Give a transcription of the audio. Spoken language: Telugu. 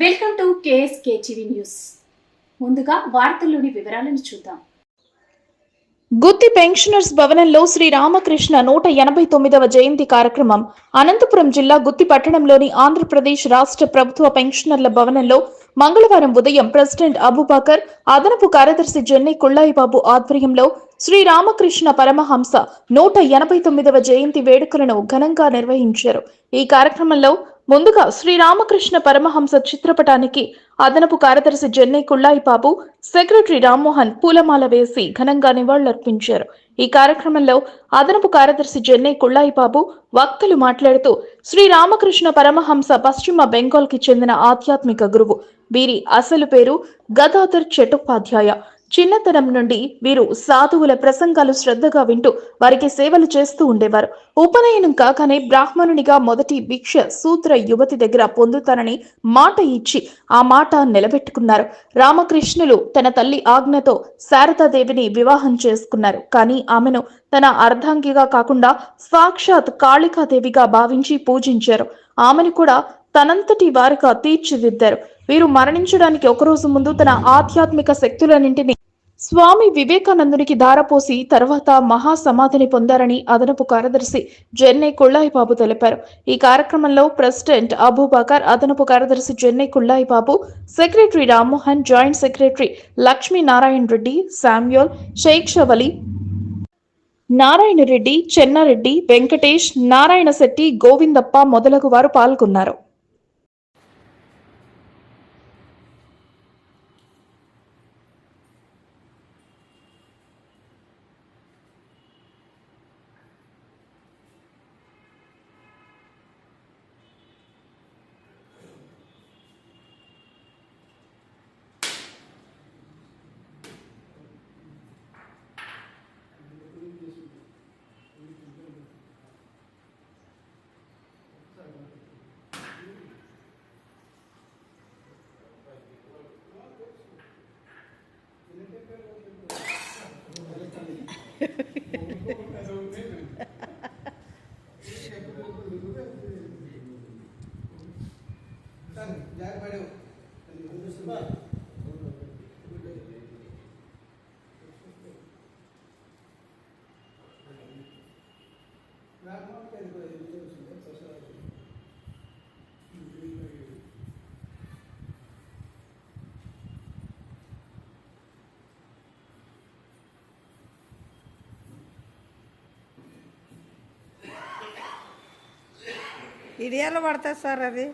Welcome to KSK TV news. ముందుగా వార్తల్లోని వివరాలను చూద్దాం. గుత్తి పెన్షనర్స్ భవనంలో శ్రీ రామకృష్ణ నూట ఎనభై తొమ్మిదవ జయంతి కార్యక్రమం అనంతపురం జిల్లా గుత్తి పట్టణంలోని ఆంధ్రప్రదేశ్ రాష్ట్ర ప్రభుత్వ పెన్షనర్ల భవనంలో మంగళవారం ఉదయం ప్రెసిడెంట్ అబుబాకర్ అదనపు కార్యదర్శి జెన్నై కుళ్ళాయిబాబు ఆధ్వర్యంలో శ్రీ రామకృష్ణ పరమహంస నూట ఎనభై తొమ్మిదవ జయంతి వేడుకలను ఘనంగా నిర్వహించారు. ఈ కార్యక్రమంలో ముందుగా శ్రీరామకృష్ణ పరమహంస చిత్రపటానికి అదనపు కార్యదర్శి జెన్నై కుళ్ళాయిబాబు సెక్రటరీ రామ్మోహన్ పూలమాల వేసి ఘనంగా నివాళులర్పించారు. ఈ కార్యక్రమంలో అదనపు కార్యదర్శి జెన్నై కుళ్ళాయి బాబు వక్తలు మాట్లాడుతూ శ్రీరామకృష్ణ పరమహంస పశ్చిమ బెంగాల్కి చెందిన ఆధ్యాత్మిక గురువు. వీరి అసలు పేరు గదాధర్ చటోపాధ్యాయ. చిన్నతనం నుండి వీరు సాధువుల ప్రసంగాలు శ్రద్ధగా వింటూ వారికి సేవలు చేస్తూ ఉండేవారు. ఉపనయనం కాగానే బ్రాహ్మణునిగా మొదటి భిక్ష సూత్ర యువతి దగ్గర పొందుతానని మాట ఇచ్చి ఆ మాట నిలబెట్టుకున్నారు. రామకృష్ణులు తన తల్లి ఆజ్ఞతో శారదాదేవిని వివాహం చేసుకున్నారు. కానీ ఆమెను తన అర్ధాంగిగా కాకుండా సాక్షాత్ కాళికాదేవిగా భావించి పూజించారు. ఆమెను కూడా తనంతటి వారిగా తీర్చిదిద్దారు. వీరు మరణించడానికి ఒకరోజు ముందు తన ఆధ్యాత్మిక శక్తులన్నింటినీ స్వామి వివేకానందునికి ధారపోసి తర్వాత మహాసమాధిని పొందారని అదనపు కార్యదర్శి జెన్నై కుళ్ళాయిబాబు తెలిపారు. ఈ కార్యక్రమంలో ప్రెసిడెంట్ అబూబకర్ అదనపు కార్యదర్శి Jennai Kullayibabu secretary Rammohan joint secretary Lakshminarayana Reddy Samuel Shaik Shavali Narayana Reddy Chennareddy Venkatesh Narayana Shetty Govindappa మొదలగు వారు పాల్గొన్నారు. ఇడియాలో ఎలా పడుతుంది సార్ అది.